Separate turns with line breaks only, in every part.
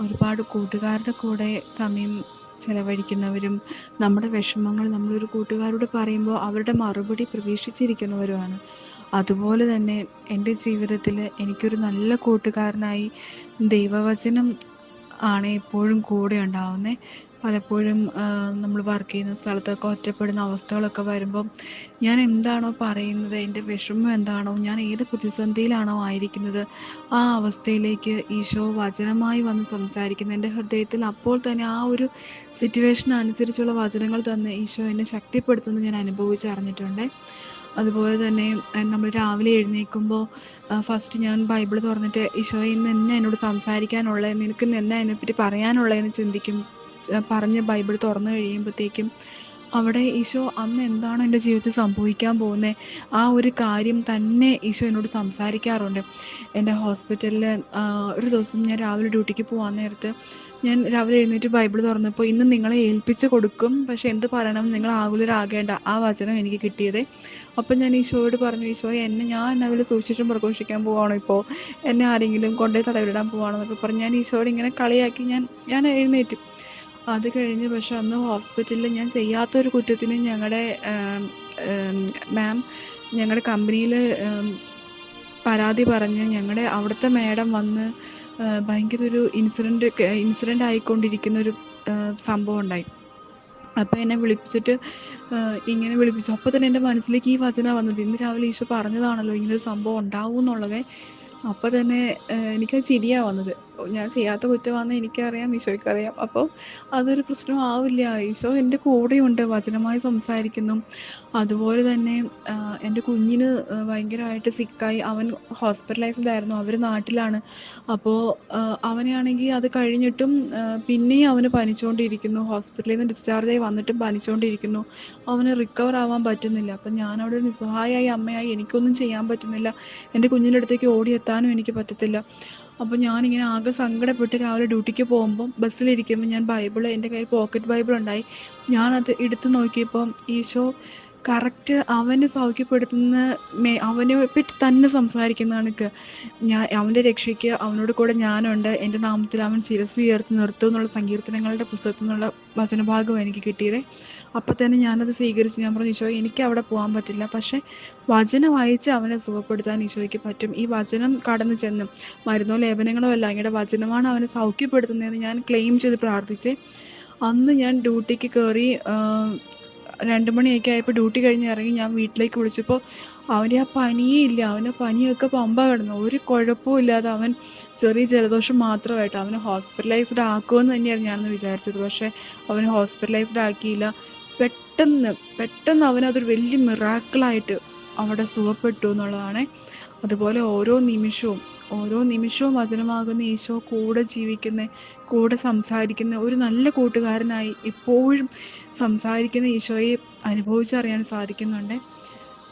ഒരുപാട് കൂട്ടുകാരുടെ കൂടെ സമയം ചെലവഴിക്കുന്നവരും നമ്മുടെ വിഷമങ്ങൾ നമ്മളൊരു കൂട്ടുകാരോട് പറയുമ്പോൾ അവരുടെ മറുപടി പ്രതീക്ഷിച്ചിരിക്കുന്നവരുമാണ്. അതുപോലെ തന്നെ എന്റെ ജീവിതത്തിൽ എനിക്കൊരു നല്ല കൂട്ടുകാരനായി ദൈവവചനം ആണ് എപ്പോഴും കൂടെ ഉണ്ടാവുന്നത് പലപ്പോഴും നമ്മൾ വർക്ക് ചെയ്യുന്ന സ്ഥലത്തൊക്കെ ഒറ്റപ്പെടുന്ന അവസ്ഥകളൊക്കെ വരുമ്പം ഞാൻ എന്താണോ പറയുന്നത് എന്റെ വിഷമം എന്താണോ ഞാൻ ഏത് പ്രതിസന്ധിയിലാണോ ആയിരിക്കുന്നത് ആ അവസ്ഥയിലേക്ക് ഈശോ വചനമായി വന്ന് സംസാരിക്കുന്നത്. എന്റെ ഹൃദയത്തിൽ അപ്പോൾ തന്നെ ആ ഒരു സിറ്റുവേഷൻ അനുസരിച്ചുള്ള വചനങ്ങൾ തന്നെ ഈശോ എന്നെ ശക്തിപ്പെടുത്തുന്നത് ഞാൻ അനുഭവിച്ചറിഞ്ഞിട്ടുണ്ട്. അതുപോലെ തന്നെ നമ്മൾ രാവിലെ എഴുന്നേൽക്കുമ്പോൾ ഫസ്റ്റ് ഞാൻ ബൈബിൾ തുറന്നിട്ട് ഈശോ ഇന്ന് എന്നെ എന്നോട് സംസാരിക്കാനുള്ളത് നിനക്ക് എന്നെ അതിനെപ്പറ്റി പറയാനുള്ളതെന്ന് ചിന്തിക്കും പറഞ്ഞ് ബൈബിൾ തുറന്നു കഴിയുമ്പോഴത്തേക്കും അവിടെ ഈശോ അന്ന് എന്താണോ എന്റെ ജീവിതത്തിൽ സംഭവിക്കാൻ പോകുന്നത്? ആ ഒരു കാര്യം തന്നെ ഈശോ എന്നോട് സംസാരിക്കാറുണ്ട്. എന്റെ ഹോസ്പിറ്റലിൽ ഒരു ദിവസം ഞാൻ രാവിലെ ഡ്യൂട്ടിക്ക് പോകാൻ നേരത്ത് ഞാൻ രാവിലെ എഴുന്നേറ്റ് ബൈബിൾ തുറന്നപ്പോൾ ഇന്ന് നിങ്ങളെ ഏൽപ്പിച്ച് കൊടുക്കും. പക്ഷെ എന്ത് പറയണം? നിങ്ങൾ ആകുലരാകേണ്ട ആ വചനം എനിക്ക് കിട്ടിയത്. അപ്പം ഞാൻ ഈശോയോട് പറഞ്ഞു ഈശോ എന്നെ ഞാൻ അതിൽ സൂക്ഷിച്ചും പ്രഘോഷിക്കാൻ പോവാണോ ഇപ്പോൾ എന്നെ ആരെങ്കിലും കൊണ്ടുപോയി തടവിടാൻ പോവാണോ? എന്നൊക്കെ പറഞ്ഞ്. ഞാൻ ഈശോയോട് ഇങ്ങനെ കളിയാക്കി ഞാൻ ഞാൻ എഴുന്നേറ്റു. അത് കഴിഞ്ഞ് പക്ഷെ അന്ന് ഹോസ്പിറ്റലിൽ ഞാൻ ചെയ്യാത്തൊരു കുറ്റത്തിന് ഞങ്ങളുടെ മാം ഞങ്ങളുടെ കമ്പനിയിൽ പരാതി പറഞ്ഞ് ഞങ്ങളുടെ അവിടുത്തെ മാഡം വന്ന് ഭയങ്കര ഒരു ഇൻസിഡന്റ് ഇൻസിഡന്റ് ആയിക്കൊണ്ടിരിക്കുന്ന ഒരു സംഭവം ഉണ്ടായി അപ്പോൾ എന്നെ വിളിപ്പിച്ചിട്ട് ഇങ്ങനെ വിളിപ്പിച്ചു. അപ്പോൾ തന്നെ എന്റെ മനസ്സിലേക്ക് ഈ വചന വന്നത്. ഇന്ന് രാവിലെ ഈശോ പറഞ്ഞതാണല്ലോ ഇങ്ങനൊരു സംഭവം ഉണ്ടാവും എന്നുള്ളത് അപ്പോൾ തന്നെ എനിക്ക് ചിരിയാണ് വന്നത്. ഞാൻ ചെയ്യാത്ത കുറ്റമാണെന്ന് എനിക്കറിയാം ഈശോയ്ക്കറിയാം. അപ്പോൾ അതൊരു പ്രശ്നമാവില്ല ഈശോ എന്റെ കൂടെയുണ്ട് വചനമായി സംസാരിക്കുന്നു. അതുപോലെ തന്നെ എന്റെ കുഞ്ഞിന് ഭയങ്കരമായിട്ട് സിക്കായി അവൻ ഹോസ്പിറ്റലൈസ്ഡ് ആയിരുന്നു അവർ നാട്ടിലാണ്. അപ്പോൾ അവനെയാണെങ്കിൽ അത് കഴിഞ്ഞിട്ടും പിന്നെയും അവന് പനിച്ചുകൊണ്ടിരിക്കുന്നു ഹോസ്പിറ്റലിൽ നിന്ന് ഡിസ്ചാർജ് ആയി വന്നിട്ടും പനിച്ചുകൊണ്ടിരിക്കുന്നു അവന് റിക്കവർ ആവാൻ പറ്റുന്നില്ല. അപ്പം ഞാനവിടെ നിസ്സഹായായി അമ്മയായി. എനിക്കൊന്നും ചെയ്യാൻ പറ്റുന്നില്ല. എന്റെ കുഞ്ഞിന്റെ അടുത്തേക്ക് ഓടിയെത്താനും എനിക്ക് പറ്റത്തില്ല. അപ്പോൾ ഞാനിങ്ങനെ ആകെ സങ്കടപ്പെട്ട് രാവിലെ ഡ്യൂട്ടിക്ക് പോകുമ്പോൾ ബസ്സിലിരിക്കുമ്പോൾ ഞാൻ ബൈബിൾ എന്റെ കയ്യിൽ പോക്കറ്റ് ബൈബിൾ ഉണ്ടായി. ഞാനത് എടുത്തു നോക്കിയപ്പോൾ ഈശോ കറക്റ്റ് അവനെ സൗഖ്യപ്പെടുത്തുന്ന മേ അവനെ പറ്റി തന്നെ സംസാരിക്കുന്ന കണക്ക്. ഞാൻ അവന്റെ രക്ഷയ്ക്ക് അവനോട് കൂടെ ഞാനുണ്ട്. എന്റെ നാമത്തിൽ അവൻ ശിരസ് ഉയർത്തി നിർത്തും എന്നുള്ള സങ്കീർത്തനങ്ങളുടെ പുസ്തകത്തിൽ നിന്നുള്ള വചനഭാഗം എനിക്ക് കിട്ടിയത്. അപ്പം തന്നെ ഞാനത് സ്വീകരിച്ചു. ഞാൻ പറഞ്ഞു ഈശോ എനിക്ക് അവിടെ പോകാൻ പറ്റില്ല. പക്ഷേ വചനം വായിച്ച് അവനെ സുഖപ്പെടുത്താൻ ഈശോയ്ക്ക് പറ്റും. ഈ വചനം കടന്നു ചെന്ന് മരുന്നോ ലേപനങ്ങളോ അല്ല അങ്ങയുടെ വചനമാണ് അവനെ സൗഖ്യപ്പെടുത്തുന്നതെന്ന് ഞാൻ ക്ലെയിം ചെയ്ത് പ്രാർത്ഥിച്ച് അന്ന് ഞാൻ ഡ്യൂട്ടിക്ക് കയറി രണ്ട് മണിയൊക്കെ ആയപ്പോൾ ഡ്യൂട്ടി കഴിഞ്ഞ് ഇറങ്ങി ഞാൻ വീട്ടിലേക്ക് വിളിച്ചപ്പോൾ അവന്റെ ആ പനിയേ ഇല്ല. അവന്റെ പനിയൊക്കെ പമ്പ കിടന്നു. ഒരു കുഴപ്പവും ഇല്ലാതെ അവൻ ചെറിയ ജലദോഷം മാത്രമായിട്ട് അവനെ ഹോസ്പിറ്റലൈസ്ഡ് ആക്കുമെന്ന് തന്നെയാണ് ഞാനന്ന് വിചാരിച്ചത്. പക്ഷേ അവനെ ഹോസ്പിറ്റലൈസ്ഡ് ആക്കിയില്ല. പെട്ടെന്ന് പെട്ടെന്ന് അവനതൊരു വലിയ മിറാക്കിളായിട്ട് അവിടെ സുഖപ്പെട്ടു എന്നുള്ളതാണ്. അതുപോലെ ഓരോ നിമിഷവും ഓരോ നിമിഷവും വചനമാകുന്ന ഈശോ കൂടെ ജീവിക്കുന്ന കൂടെ സംസാരിക്കുന്ന ഒരു നല്ല കൂട്ടുകാരനായി ഇപ്പോഴും സംസാരിക്കുന്ന ഈശോയെ അനുഭവിച്ചറിയാൻ സാധിക്കുന്നുണ്ട്.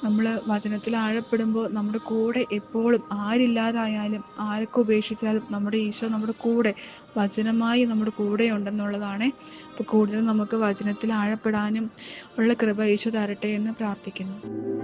നമ്മൾ വചനത്തിൽ ആഴപ്പെടുമ്പോൾ നമ്മുടെ കൂടെ എപ്പോഴും ആരില്ലാതായാലും ആരൊക്കെ ഉപേക്ഷിച്ചാലും നമ്മുടെ ഈശോ നമ്മുടെ കൂടെ വചനമായി നമ്മുടെ കൂടെ ഉണ്ടെന്നുള്ളതാണ്. അപ്പോൾ കൂടുതലും നമുക്ക് വചനത്തിൽ ആഴപ്പെടാനും ഉള്ള കൃപ ഈശോ തരട്ടെ എന്ന് പ്രാർത്ഥിക്കുന്നു.